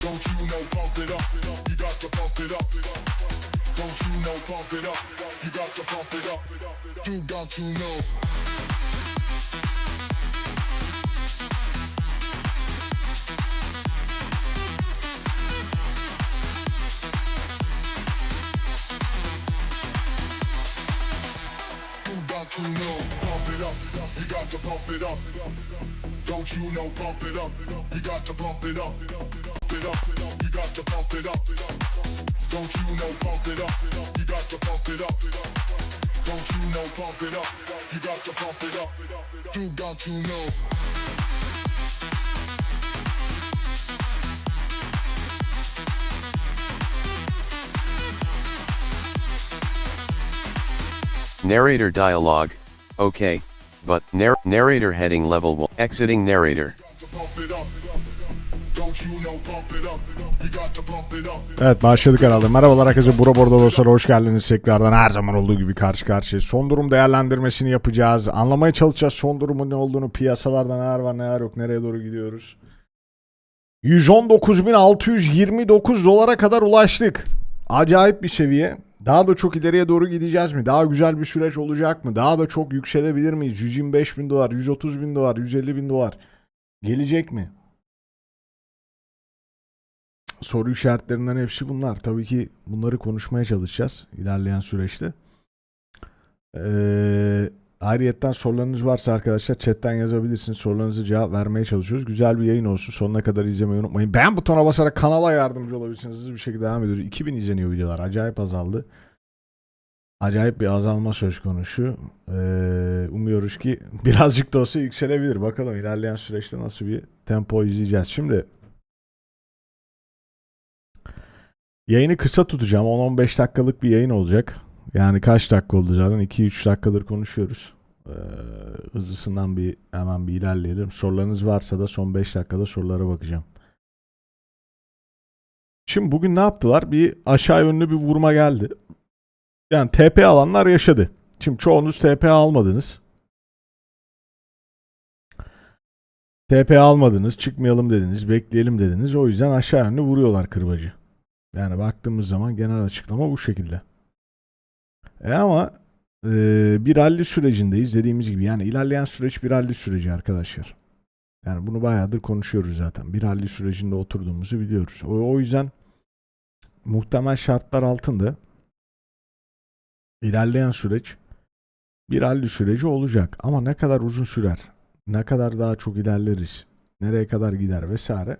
Don't you know pump it up? You got to pump it up. Don't you know pump it up? You got to pump it up. You got to know. You got to know, pump it up. You got to pump it up. Don't you know, pump it up. You got to pump it up. Pump it up. You got to pump it up. Don't you know, pump it up. You got to pump it up. Don't you know, pump it up. You got to pump it up. You got to know. Narrator dialogue, okay, but nar- narrator heading level 1, exiting narrator. Evet başladık herhalde. Merhabalar herkese. Bura Bordo dostlar hoş geldiniz tekrardan. Her zaman olduğu gibi karşı karşıya. Son durum değerlendirmesini yapacağız. Anlamaya çalışacağız son durumun ne olduğunu. Piyasalarda neler var neler yok. Nereye doğru gidiyoruz. 119.629 dolara kadar ulaştık. Acayip bir seviye. Daha da çok ileriye doğru gideceğiz mi? Daha güzel bir süreç olacak mı? Daha da çok yükselebilir miyiz? 125 bin dolar, 130 bin dolar, 150 bin dolar. Gelecek mi? Soru işaretlerinden hepsi bunlar. Tabii ki bunları konuşmaya çalışacağız ilerleyen süreçte. Ee, ayrıyetten sorularınız varsa arkadaşlar chatten yazabilirsiniz. Sorularınızı cevap vermeye çalışıyoruz. Güzel bir yayın olsun. Sonuna kadar izlemeyi unutmayın. Beğen butona basarak kanala yardımcı olabilirsiniz. Hızlı bir şekilde devam ediyoruz. 2000 izleniyor videolar. Acayip azaldı. Acayip bir azalma söz konusu. Ee, umuyoruz ki birazcık da olsa yükselebilir. Bakalım ilerleyen süreçte nasıl bir tempo izleyeceğiz. Şimdi Yayını kısa tutacağım. 10-15 dakikalık bir yayın olacak. Yani kaç dakika zaten? 2-3 dakikadır konuşuyoruz. Ee, hızlısından bir hemen bir ilerleyelim. Sorularınız varsa da son 5 dakikada sorulara bakacağım. Şimdi bugün ne yaptılar? Bir aşağı yönlü bir vurma geldi. Yani TP alanlar yaşadı. Şimdi çoğunuz TP almadınız. TP almadınız, çıkmayalım dediniz, bekleyelim dediniz. O yüzden aşağı yönlü vuruyorlar kırbacı. Yani baktığımız zaman genel açıklama bu şekilde. E ama e, bir rally sürecindeyiz dediğimiz gibi. Yani ilerleyen süreç bir rally süreci arkadaşlar. Yani bunu bayağıdır konuşuyoruz zaten. Bir rally sürecinde oturduğumuzu biliyoruz. O, o yüzden muhtemel şartlar altında ilerleyen süreç bir rally süreci olacak. Ama ne kadar uzun sürer, ne kadar daha çok ilerleriz, nereye kadar gider vesaire.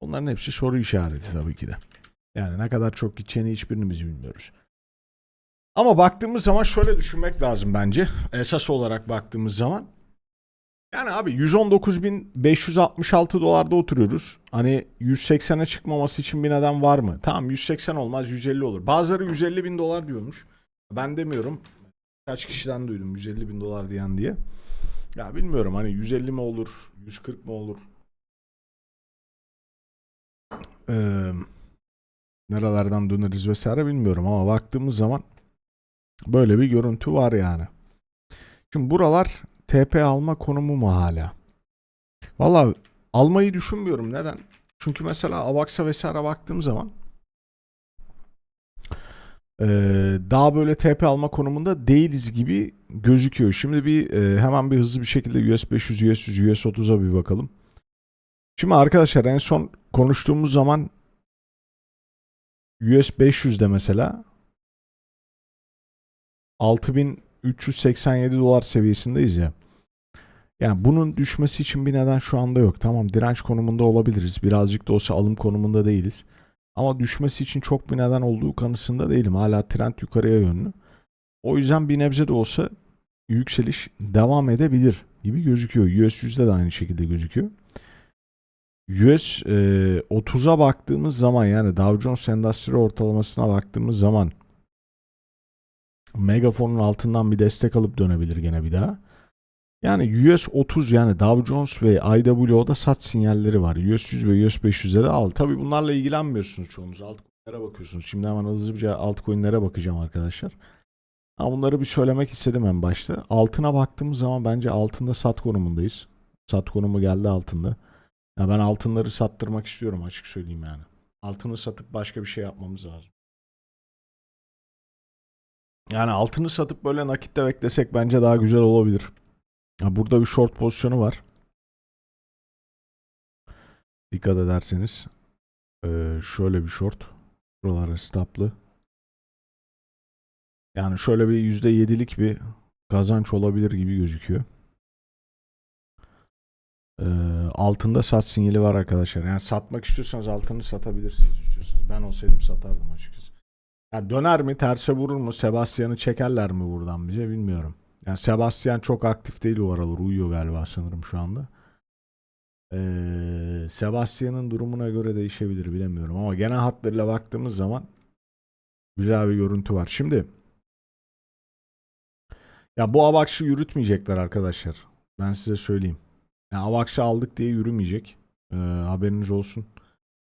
Onların hepsi soru işareti tabii ki de. Yani ne kadar çok gideceğini hiçbirimiz bilmiyoruz. Ama baktığımız zaman şöyle düşünmek lazım bence. Esas olarak baktığımız zaman. Yani abi 119.566 dolarda oturuyoruz. Hani 180'e çıkmaması için bir neden var mı? Tamam 180 olmaz 150 olur. Bazıları 150 bin dolar diyormuş. Ben demiyorum. Kaç kişiden duydum 150 bin dolar diyen diye. Ya bilmiyorum hani 150 mi olur 140 mı olur? Eee nerelerden döneriz vesaire bilmiyorum ama baktığımız zaman böyle bir görüntü var yani. Şimdi buralar TP alma konumu mu hala? Valla almayı düşünmüyorum. Neden? Çünkü mesela Avax'a vesaire baktığım zaman daha böyle TP alma konumunda değiliz gibi gözüküyor. Şimdi bir hemen bir hızlı bir şekilde US 500, US 100, US 30'a bir bakalım. Şimdi arkadaşlar en son konuştuğumuz zaman US 500'de mesela 6387 dolar seviyesindeyiz ya. Yani bunun düşmesi için bir neden şu anda yok. Tamam direnç konumunda olabiliriz. Birazcık da olsa alım konumunda değiliz. Ama düşmesi için çok bir neden olduğu kanısında değilim. Hala trend yukarıya yönlü. O yüzden bir nebze de olsa yükseliş devam edebilir gibi gözüküyor. US 100'de de aynı şekilde gözüküyor. US e, 30'a baktığımız zaman yani Dow Jones Endüstri ortalamasına baktığımız zaman Megafon'un altından bir destek alıp dönebilir gene bir daha. Yani US 30 yani Dow Jones ve IWO'da sat sinyalleri var. US 100 ve US 500'e de al. Tabi bunlarla ilgilenmiyorsunuz çoğunuz. Altcoin'lere bakıyorsunuz. Şimdi hemen hızlıca altcoin'lere bakacağım arkadaşlar. Ama bunları bir söylemek istedim en başta. Altına baktığımız zaman bence altında sat konumundayız. Sat konumu geldi altında. Ya ben altınları sattırmak istiyorum açık söyleyeyim yani. Altını satıp başka bir şey yapmamız lazım. Yani altını satıp böyle nakitte beklesek bence daha güzel olabilir. Ya burada bir short pozisyonu var. Dikkat ederseniz. Ee, şöyle bir short. Buralara stoplı. Yani şöyle bir %7'lik bir kazanç olabilir gibi gözüküyor. Ee, altında sat sinyali var arkadaşlar. Yani satmak istiyorsanız altını satabilirsiniz istiyorsanız. Ben olsaydım satardım açıkçası. Ya döner mi, terse vurur mu, Sebastian'ı çekerler mi buradan bize bilmiyorum. Yani Sebastian çok aktif değil o aralar. Uyuyor galiba sanırım şu anda. Ee, Sebastian'ın durumuna göre değişebilir bilemiyorum ama genel hatlarıyla baktığımız zaman güzel bir görüntü var. Şimdi ya bu Avax'ı yürütmeyecekler arkadaşlar. Ben size söyleyeyim. Yani Avax'ı aldık diye yürümeyecek. Ee, haberiniz olsun.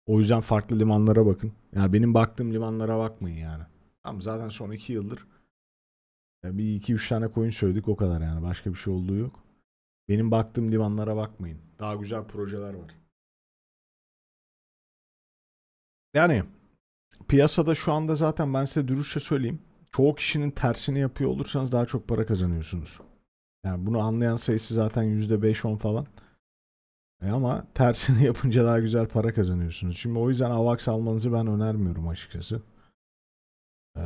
O yüzden farklı limanlara bakın. Yani benim baktığım limanlara bakmayın yani. Tamam zaten son iki yıldır bir iki üç tane coin söyledik o kadar yani. Başka bir şey olduğu yok. Benim baktığım limanlara bakmayın. Daha güzel projeler var. Yani piyasada şu anda zaten ben size dürüstçe söyleyeyim. Çoğu kişinin tersini yapıyor olursanız daha çok para kazanıyorsunuz. Yani bunu anlayan sayısı zaten %5-10 falan. E ama tersini yapınca daha güzel para kazanıyorsunuz. Şimdi o yüzden AVAX almanızı ben önermiyorum açıkçası. Eee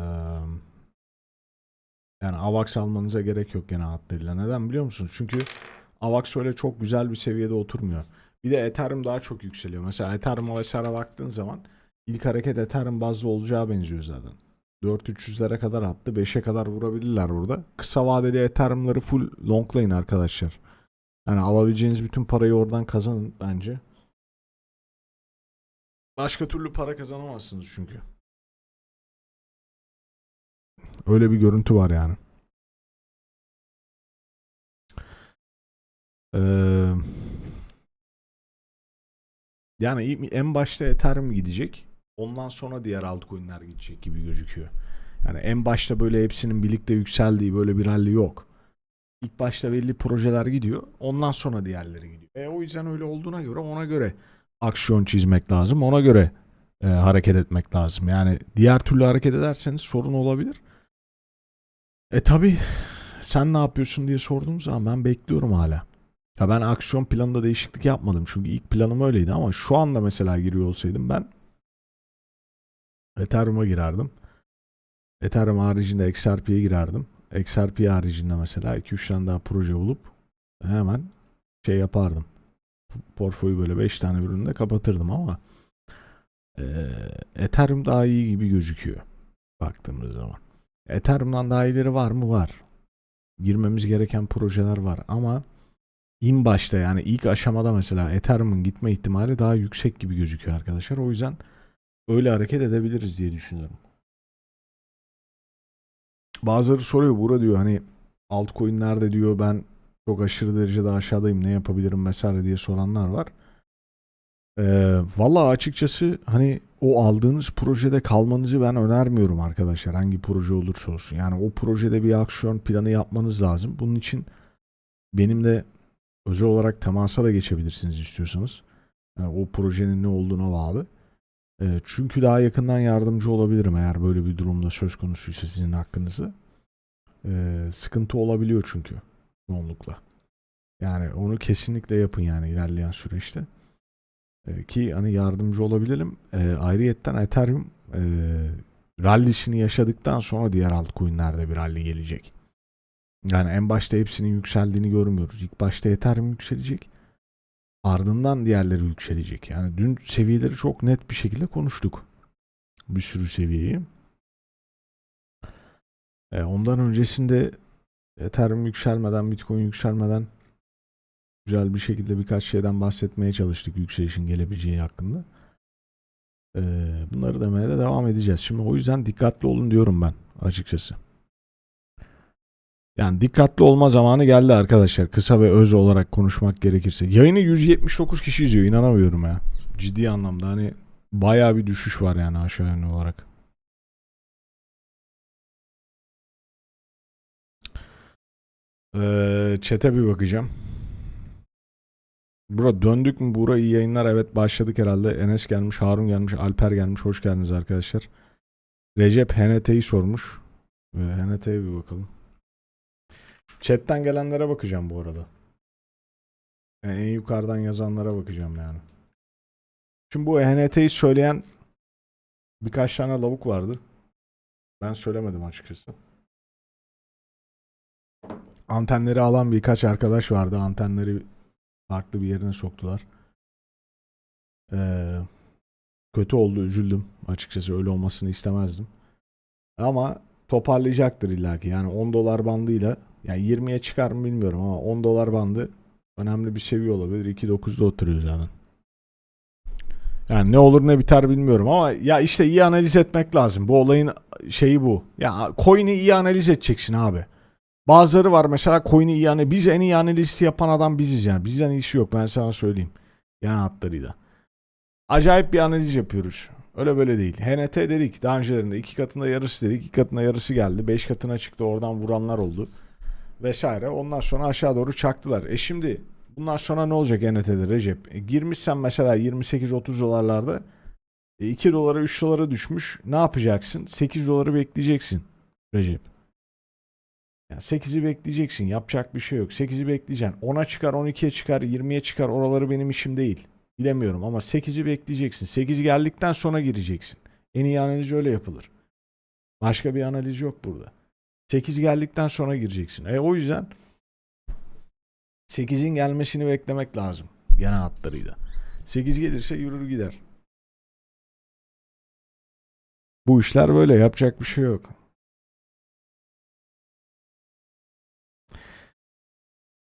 yani AVAX almanıza gerek yok gene hatlarıyla. Neden biliyor musunuz? Çünkü AVAX öyle çok güzel bir seviyede oturmuyor. Bir de Ethereum daha çok yükseliyor. Mesela Ethereum vesaire baktığın zaman ilk hareket Ethereum bazlı olacağı benziyor zaten. 4300'lere kadar attı. 5'e kadar vurabilirler burada. Kısa vadeli Ethereum'ları full longlayın arkadaşlar. Yani alabileceğiniz bütün parayı oradan kazanın bence. Başka türlü para kazanamazsınız çünkü. Öyle bir görüntü var yani. Ee, yani en başta Ethereum gidecek. Ondan sonra diğer altcoin'ler gidecek gibi gözüküyor. Yani en başta böyle hepsinin birlikte yükseldiği böyle bir halli yok. İlk başta belli projeler gidiyor. Ondan sonra diğerleri gidiyor. E, o yüzden öyle olduğuna göre ona göre aksiyon çizmek lazım. Ona göre e, hareket etmek lazım. Yani diğer türlü hareket ederseniz sorun olabilir. E tabi sen ne yapıyorsun diye sorduğum zaman ben bekliyorum hala. Ya ben aksiyon planında değişiklik yapmadım. Çünkü ilk planım öyleydi ama şu anda mesela giriyor olsaydım ben Ethereum'a girerdim. Ethereum haricinde XRP'ye girerdim. XRP haricinde mesela 2-3 tane daha proje bulup hemen şey yapardım. Portföyü böyle 5 tane üründe kapatırdım ama eee Ethereum daha iyi gibi gözüküyor baktığımız zaman. Ethereum'dan daha iyileri var mı? Var. Girmemiz gereken projeler var ama in başta yani ilk aşamada mesela Ethereum'un gitme ihtimali daha yüksek gibi gözüküyor arkadaşlar. O yüzden öyle hareket edebiliriz diye düşünüyorum. Bazıları soruyor Bura diyor hani altcoin'lerde diyor ben çok aşırı derecede aşağıdayım ne yapabilirim vesaire diye soranlar var. Ee, Valla açıkçası hani o aldığınız projede kalmanızı ben önermiyorum arkadaşlar. Hangi proje olursa olsun. Yani o projede bir aksiyon planı yapmanız lazım. Bunun için benim de özel olarak temasa da geçebilirsiniz istiyorsanız. Yani o projenin ne olduğuna bağlı. Ee, çünkü daha yakından yardımcı olabilirim eğer böyle bir durumda söz konusuysa sizin hakkınızda. Ee, sıkıntı olabiliyor çünkü çoğunlukla. Yani onu kesinlikle yapın yani ilerleyen süreçte. Ee, ki hani yardımcı olabilelim. Ee, ayrıyetten Ethereum e, rallisini yaşadıktan sonra diğer altcoin'lerde bir rally gelecek. Yani en başta hepsinin yükseldiğini görmüyoruz. İlk başta Ethereum yükselecek. Ardından diğerleri yükselecek. Yani dün seviyeleri çok net bir şekilde konuştuk. Bir sürü seviyeyi. E, ondan öncesinde Ethereum yükselmeden, Bitcoin yükselmeden güzel bir şekilde birkaç şeyden bahsetmeye çalıştık yükselişin gelebileceği hakkında. E, bunları demeye de devam edeceğiz. Şimdi o yüzden dikkatli olun diyorum ben açıkçası. Yani dikkatli olma zamanı geldi arkadaşlar. Kısa ve öz olarak konuşmak gerekirse. Yayını 179 kişi izliyor. inanamıyorum ya. Ciddi anlamda hani bayağı bir düşüş var yani aşağı yönlü olarak. Ee, chat'e bir bakacağım. Bura döndük mü? Bura iyi yayınlar. Evet başladık herhalde. Enes gelmiş, Harun gelmiş, Alper gelmiş. Hoş geldiniz arkadaşlar. Recep HNT'yi sormuş. Ee, HNT'ye bir bakalım. Chat'ten gelenlere bakacağım bu arada. Yani en yukarıdan yazanlara bakacağım yani. Şimdi bu HNT'yi söyleyen birkaç tane lavuk vardı. Ben söylemedim açıkçası. Antenleri alan birkaç arkadaş vardı. Antenleri farklı bir yerine soktular. Ee, kötü oldu, üzüldüm. Açıkçası öyle olmasını istemezdim. Ama toparlayacaktır illaki. Yani 10 dolar bandıyla yani 20'ye çıkar mı bilmiyorum ama 10 dolar bandı önemli bir seviye olabilir. 2.9'da oturuyor zaten. Yani ne olur ne biter bilmiyorum ama ya işte iyi analiz etmek lazım. Bu olayın şeyi bu. Ya coin'i iyi analiz edeceksin abi. Bazıları var mesela coin'i iyi analiz. Biz en iyi analisti yapan adam biziz yani. Bizden iyisi yok ben sana söyleyeyim. Yani hatlarıyla. Acayip bir analiz yapıyoruz. Öyle böyle değil. HNT dedik daha öncelerinde iki katında yarısı dedik. iki katında yarısı geldi. Beş katına çıktı oradan vuranlar oldu. Vesaire. Ondan sonra aşağı doğru çaktılar. E şimdi bundan sonra ne olacak HNT'de Recep? E girmişsen mesela 28-30 dolarlarda e 2 dolara 3 dolara düşmüş. Ne yapacaksın? 8 doları bekleyeceksin Recep. Ya 8'i bekleyeceksin. Yapacak bir şey yok. 8'i bekleyeceksin. 10'a çıkar, 12'ye çıkar, 20'ye çıkar. Oraları benim işim değil. Bilemiyorum ama 8'i bekleyeceksin. 8 geldikten sonra gireceksin. En iyi analiz öyle yapılır. Başka bir analiz yok burada. 8 geldikten sonra gireceksin. E o yüzden 8'in gelmesini beklemek lazım. Genel hatlarıyla. 8 gelirse yürür gider. Bu işler böyle. Yapacak bir şey yok.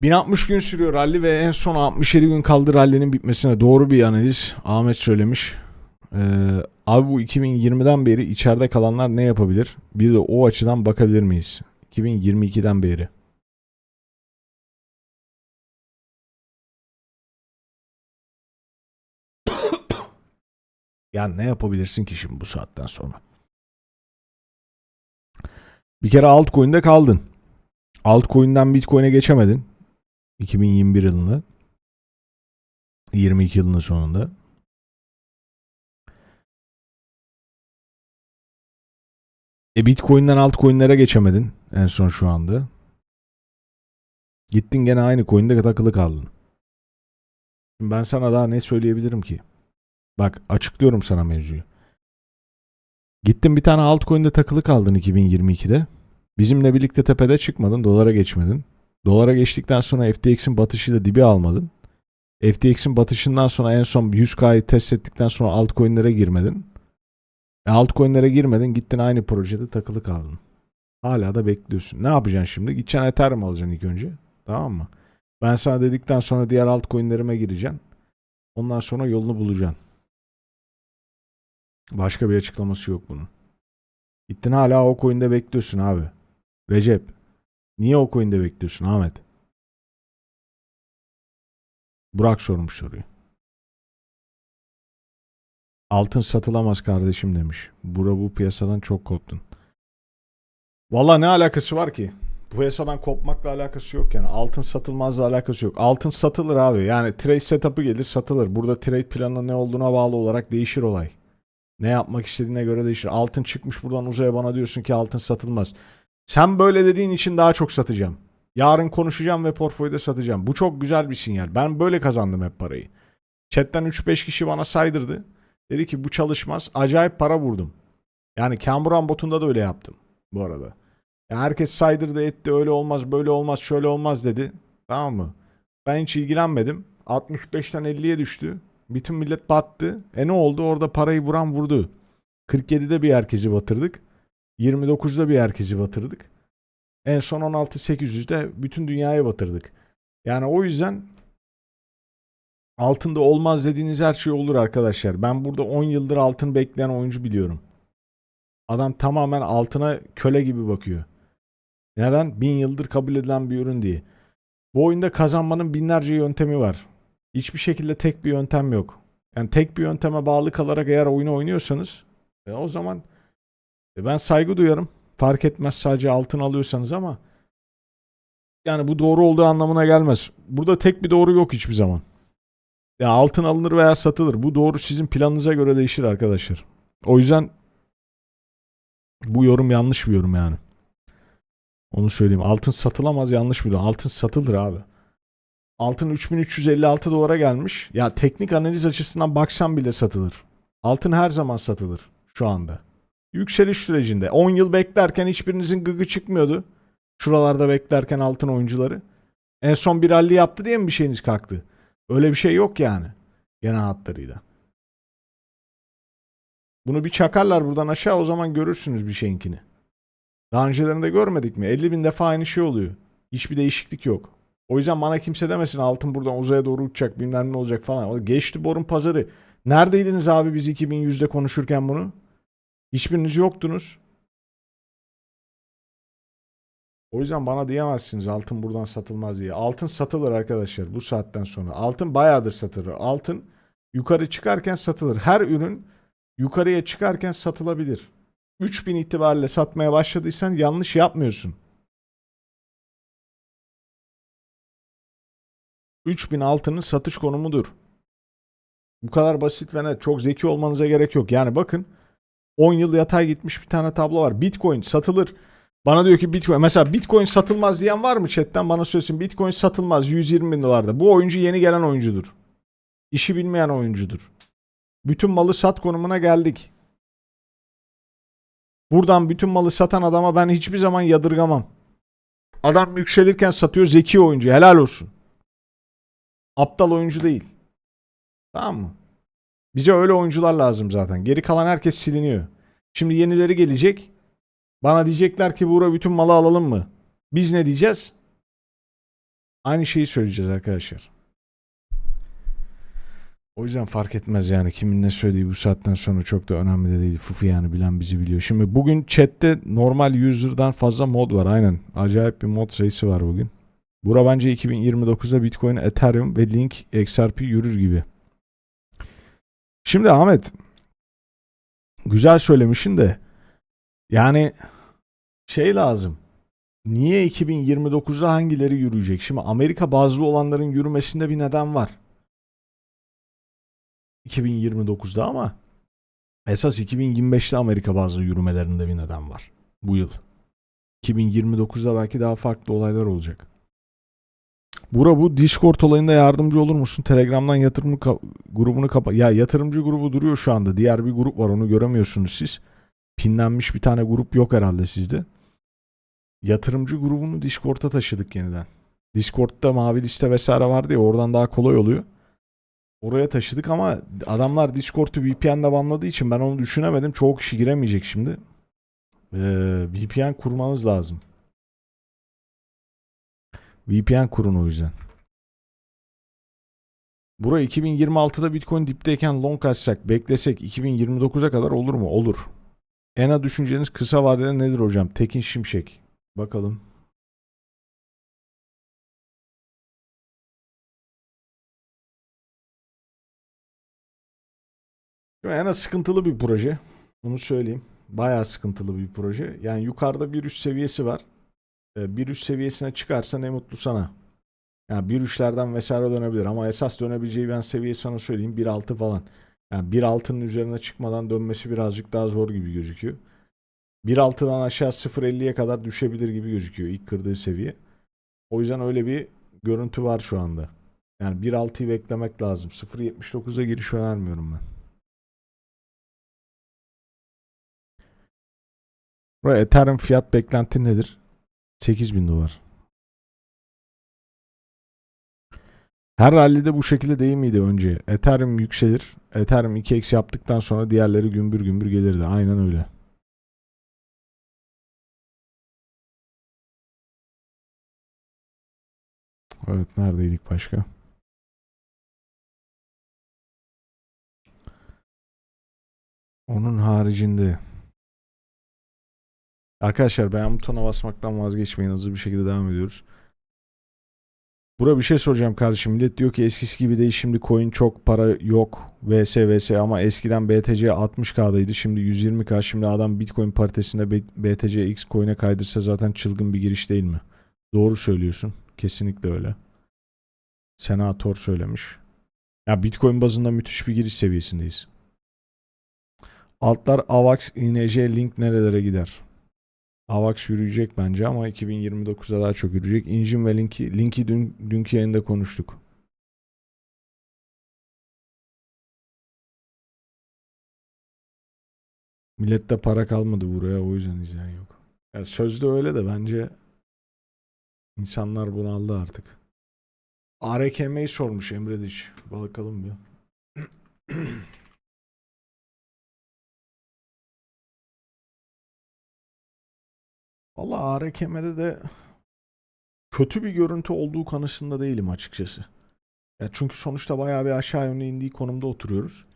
...1060 gün sürüyor rally ve en son 67 gün kaldı rally'nin bitmesine. Doğru bir analiz. Ahmet söylemiş. Ee, abi bu 2020'den beri içeride kalanlar ne yapabilir? Bir de o açıdan bakabilir miyiz? 2022'den beri. Yani ne yapabilirsin ki şimdi bu saatten sonra? Bir kere altcoin'de kaldın. Altcoin'den Bitcoin'e geçemedin. 2021 yılında. 22 yılının sonunda. E Bitcoin'den altcoin'lere geçemedin en son şu anda. Gittin gene aynı coin'de takılı kaldın. Şimdi ben sana daha ne söyleyebilirim ki? Bak açıklıyorum sana mevzuyu. Gittin bir tane altcoin'de takılı kaldın 2022'de. Bizimle birlikte tepede çıkmadın, dolara geçmedin. Dolara geçtikten sonra FTX'in batışıyla dibi almadın. FTX'in batışından sonra en son 100K'yı test ettikten sonra altcoin'lere girmedin. E altcoin'lere girmedin, gittin aynı projede takılı kaldın. Hala da bekliyorsun. Ne yapacaksın şimdi? Gideceksin Ethereum alacaksın ilk önce. Tamam mı? Ben sana dedikten sonra diğer altcoin'lerime gireceksin. Ondan sonra yolunu bulacaksın. Başka bir açıklaması yok bunun. Gittin hala o coin'de bekliyorsun abi. Recep. Niye o coin'de bekliyorsun Ahmet? Burak sormuş soruyu. Altın satılamaz kardeşim demiş. Bura bu piyasadan çok koptun. Valla ne alakası var ki? Bu piyasadan kopmakla alakası yok yani. Altın satılmazla alakası yok. Altın satılır abi. Yani trade setup'ı gelir satılır. Burada trade planı ne olduğuna bağlı olarak değişir olay. Ne yapmak istediğine göre değişir. Altın çıkmış buradan uzaya bana diyorsun ki altın satılmaz. Sen böyle dediğin için daha çok satacağım. Yarın konuşacağım ve portföyde satacağım. Bu çok güzel bir sinyal. Ben böyle kazandım hep parayı. Chatten 3-5 kişi bana saydırdı. Dedi ki bu çalışmaz. Acayip para vurdum. Yani Cameron botunda da öyle yaptım bu arada. Ya herkes saydırdı etti öyle olmaz böyle olmaz şöyle olmaz dedi. Tamam mı? Ben hiç ilgilenmedim. 65'ten 50'ye düştü. Bütün millet battı. E ne oldu? Orada parayı vuran vurdu. 47'de bir herkesi batırdık. 29'da bir herkesi batırdık. En son 16.800'de bütün dünyayı batırdık. Yani o yüzden altında olmaz dediğiniz her şey olur arkadaşlar. Ben burada 10 yıldır altın bekleyen oyuncu biliyorum. Adam tamamen altına köle gibi bakıyor. Neden? Bin yıldır kabul edilen bir ürün diye. Bu oyunda kazanmanın binlerce yöntemi var. Hiçbir şekilde tek bir yöntem yok. Yani tek bir yönteme bağlı kalarak eğer oyunu oynuyorsanız e, o zaman e, ben saygı duyarım. Fark etmez sadece altın alıyorsanız ama yani bu doğru olduğu anlamına gelmez. Burada tek bir doğru yok hiçbir zaman. Ya altın alınır veya satılır. Bu doğru sizin planınıza göre değişir arkadaşlar. O yüzden bu yorum yanlış bir yorum yani. Onu söyleyeyim. Altın satılamaz yanlış bir yorum. Altın satılır abi. Altın 3356 dolara gelmiş. Ya teknik analiz açısından baksan bile satılır. Altın her zaman satılır şu anda. Yükseliş sürecinde. 10 yıl beklerken hiçbirinizin gıgı çıkmıyordu. Şuralarda beklerken altın oyuncuları. En son bir rally yaptı diye mi bir şeyiniz kalktı? Öyle bir şey yok yani. Genel hatlarıyla. Bunu bir çakarlar buradan aşağı o zaman görürsünüz bir şeyinkini. Daha öncelerinde görmedik mi? 50 bin defa aynı şey oluyor. Hiçbir değişiklik yok. O yüzden bana kimse demesin altın buradan uzaya doğru uçacak bilmem ne olacak falan. Geçti borun pazarı. Neredeydiniz abi biz 2100'de konuşurken bunu? Hiçbiriniz yoktunuz. O yüzden bana diyemezsiniz altın buradan satılmaz diye. Altın satılır arkadaşlar bu saatten sonra. Altın bayağıdır satılır. Altın yukarı çıkarken satılır. Her ürün yukarıya çıkarken satılabilir. 3000 itibariyle satmaya başladıysan yanlış yapmıyorsun. 3000 altının satış konumudur. Bu kadar basit ve net. Çok zeki olmanıza gerek yok. Yani bakın 10 yıl yatay gitmiş bir tane tablo var. Bitcoin satılır. Bana diyor ki Bitcoin. Mesela Bitcoin satılmaz diyen var mı chatten? Bana söylesin. Bitcoin satılmaz 120 bin dolarda. Bu oyuncu yeni gelen oyuncudur. İşi bilmeyen oyuncudur. Bütün malı sat konumuna geldik. Buradan bütün malı satan adama ben hiçbir zaman yadırgamam. Adam yükselirken satıyor zeki oyuncu. Helal olsun. Aptal oyuncu değil. Tamam mı? Bize öyle oyuncular lazım zaten. Geri kalan herkes siliniyor. Şimdi yenileri gelecek. Bana diyecekler ki Buğra bütün malı alalım mı? Biz ne diyeceğiz? Aynı şeyi söyleyeceğiz arkadaşlar. O yüzden fark etmez yani kimin ne söylediği bu saatten sonra çok da önemli de değil. Fufu yani bilen bizi biliyor. Şimdi bugün chatte normal user'dan fazla mod var aynen. Acayip bir mod sayısı var bugün. Bura bence 2029'da Bitcoin, Ethereum ve Link XRP yürür gibi. Şimdi Ahmet güzel söylemişsin de yani şey lazım. Niye 2029'da hangileri yürüyecek? Şimdi Amerika bazlı olanların yürümesinde bir neden var. 2029'da ama esas 2025'te Amerika bazlı yürümelerinde bir neden var. Bu yıl. 2029'da belki daha farklı olaylar olacak. Bura bu Discord olayında yardımcı olur musun? Telegram'dan yatırımcı ka- grubunu kapa. Ya yatırımcı grubu duruyor şu anda. Diğer bir grup var onu göremiyorsunuz siz. Pinlenmiş bir tane grup yok herhalde sizde. Yatırımcı grubunu Discord'a taşıdık yeniden. Discord'da mavi liste vesaire vardı ya oradan daha kolay oluyor. Oraya taşıdık ama adamlar Discord'u VPN'de banladığı için ben onu düşünemedim. Çoğu kişi giremeyecek şimdi. Ee, VPN kurmanız lazım. VPN kurun o yüzden. Bura 2026'da Bitcoin dipteyken long açsak, beklesek 2029'a kadar olur mu? Olur. ENA düşünceniz kısa vadede nedir hocam? Tekin Şimşek. Bakalım. ENA sıkıntılı bir proje. Bunu söyleyeyim. Bayağı sıkıntılı bir proje. Yani yukarıda bir üst seviyesi var. Ee, Bir üst seviyesine çıkarsa ne mutlu sana. Yani bir üçlerden vesaire dönebilir ama esas dönebileceği ben seviye sana söyleyeyim 1.6 falan. Yani 1.6'nın üzerine çıkmadan dönmesi birazcık daha zor gibi gözüküyor. 1.6'dan aşağı 0.50'ye kadar düşebilir gibi gözüküyor ilk kırdığı seviye. O yüzden öyle bir görüntü var şu anda. Yani 1.6'yı beklemek lazım. 0.79'a giriş önermiyorum ben. Buraya Ethereum fiyat beklenti nedir? 8000 dolar. Her rallide bu şekilde değil miydi önce? Ethereum yükselir. Ethereum 2x yaptıktan sonra diğerleri gümbür gümbür gelirdi. Aynen öyle. Evet neredeydik başka? Onun haricinde Arkadaşlar beğen butonuna basmaktan vazgeçmeyin. Hızlı bir şekilde devam ediyoruz. Bura bir şey soracağım kardeşim. Millet diyor ki eskisi gibi değil şimdi coin çok para yok. VS VS ama eskiden BTC 60k'daydı. Şimdi 120k. Şimdi adam Bitcoin paritesinde BTC X coin'e kaydırsa zaten çılgın bir giriş değil mi? Doğru söylüyorsun. Kesinlikle öyle. Senatör söylemiş. Ya Bitcoin bazında müthiş bir giriş seviyesindeyiz. Altlar AVAX, INJ, Link nerelere gider? AVAX yürüyecek bence ama 2029'da daha çok yürüyecek. Injin ve Link'i, Link'i dün, dünkü yayında konuştuk. Millette para kalmadı buraya o yüzden izleyen yok. Ya sözde öyle de bence insanlar bunaldı artık. ARKM'yi sormuş Emre Diş. Bakalım bir. Valla ARKM'de de kötü bir görüntü olduğu kanısında değilim açıkçası. Ya çünkü sonuçta bayağı bir aşağı yönlü indiği konumda oturuyoruz.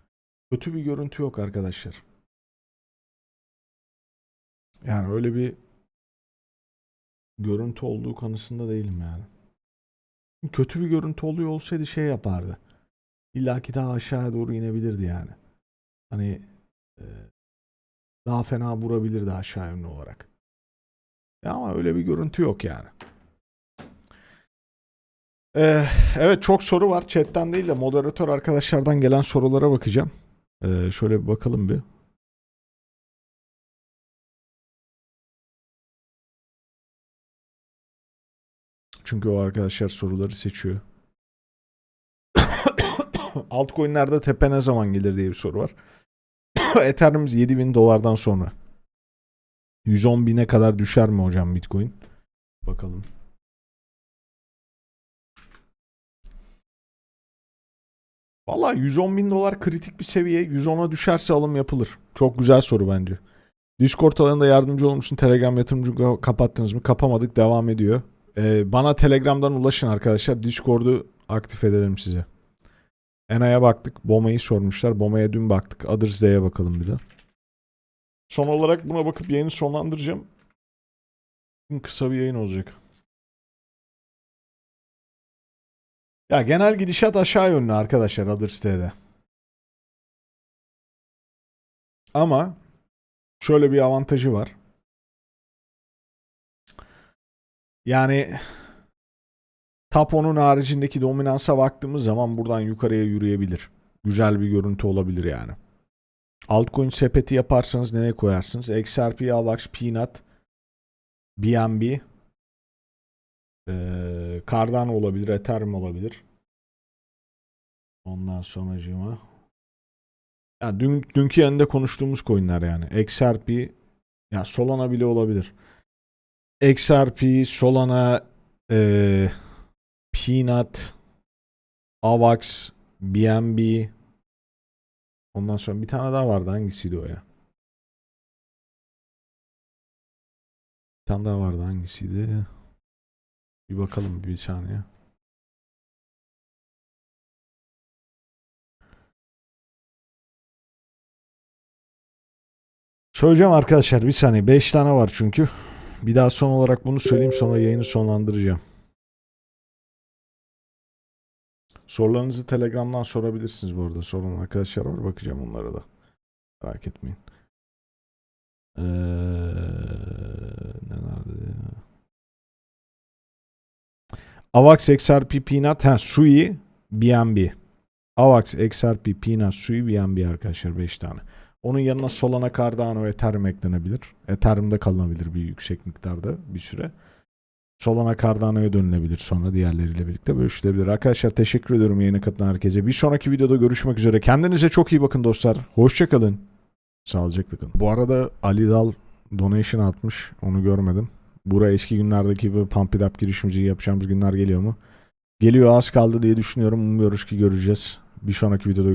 Kötü bir görüntü yok arkadaşlar. Yani öyle bir görüntü olduğu kanısında değilim yani. Kötü bir görüntü oluyor olsaydı şey yapardı. İlla ki daha aşağıya doğru inebilirdi yani. Hani daha fena vurabilirdi aşağı yönlü olarak. Ama öyle bir görüntü yok yani. Ee, evet çok soru var. Chat'ten değil de moderatör arkadaşlardan gelen sorulara bakacağım. Ee, şöyle bir bakalım bir. Çünkü o arkadaşlar soruları seçiyor. Altcoin'lerde tepe ne zaman gelir diye bir soru var. Ethereum'umuz 7000 dolardan sonra. 110 bine kadar düşer mi hocam Bitcoin? Bakalım. Valla 110 bin dolar kritik bir seviye. 110'a düşerse alım yapılır. Çok güzel soru bence. Discord alanında yardımcı olur musun? Telegram yatırımcı kapattınız mı? Kapamadık. Devam ediyor. Ee, bana Telegram'dan ulaşın arkadaşlar. Discord'u aktif edelim size. Ena'ya baktık. Boma'yı sormuşlar. Boma'ya dün baktık. Others bakalım bir de. Son olarak buna bakıp yayını sonlandıracağım. Kısa bir yayın olacak. Ya genel gidişat aşağı yönlü arkadaşlar Others Day'de. Ama şöyle bir avantajı var. Yani Tapo'nun haricindeki dominansa baktığımız zaman buradan yukarıya yürüyebilir. Güzel bir görüntü olabilir yani. Altcoin sepeti yaparsanız nereye koyarsınız? XRP, AVAX, Peanut, BNB, ee, Cardano olabilir, Ethereum olabilir. Ondan sonracığıma. Ya dün, dünkü yanında konuştuğumuz coinler yani. XRP, ya Solana bile olabilir. XRP, Solana, ee, Peanut, Avax, BNB. Ondan sonra bir tane daha vardı. Hangisiydi o ya? Bir tane daha vardı. Hangisiydi? Bir bakalım bir saniye. Söyleyeceğim arkadaşlar bir saniye. 5 tane var çünkü. Bir daha son olarak bunu söyleyeyim sonra yayını sonlandıracağım. Sorularınızı Telegram'dan sorabilirsiniz bu arada. Soran arkadaşlar var. Bakacağım onlara da. Merak etmeyin. Ee, nelerdi ya? Avax, XRP, Peanut, ha, Sui, BNB. Avax, XRP, Peanut, Sui, BNB arkadaşlar 5 tane. Onun yanına Solana, Cardano, Ethereum eklenebilir. Ethereum'da kalınabilir bir yüksek miktarda bir süre. Solana Cardano'ya dönülebilir sonra diğerleriyle birlikte bölüşülebilir. Arkadaşlar teşekkür ediyorum yayına katılan herkese. Bir sonraki videoda görüşmek üzere. Kendinize çok iyi bakın dostlar. Hoşçakalın. Sağlıcakla kalın. Bu arada Ali Dal donation atmış. Onu görmedim. Bura eski günlerdeki gibi pump it up girişimciyi yapacağımız günler geliyor mu? Geliyor az kaldı diye düşünüyorum. Umuyoruz ki göreceğiz. Bir sonraki videoda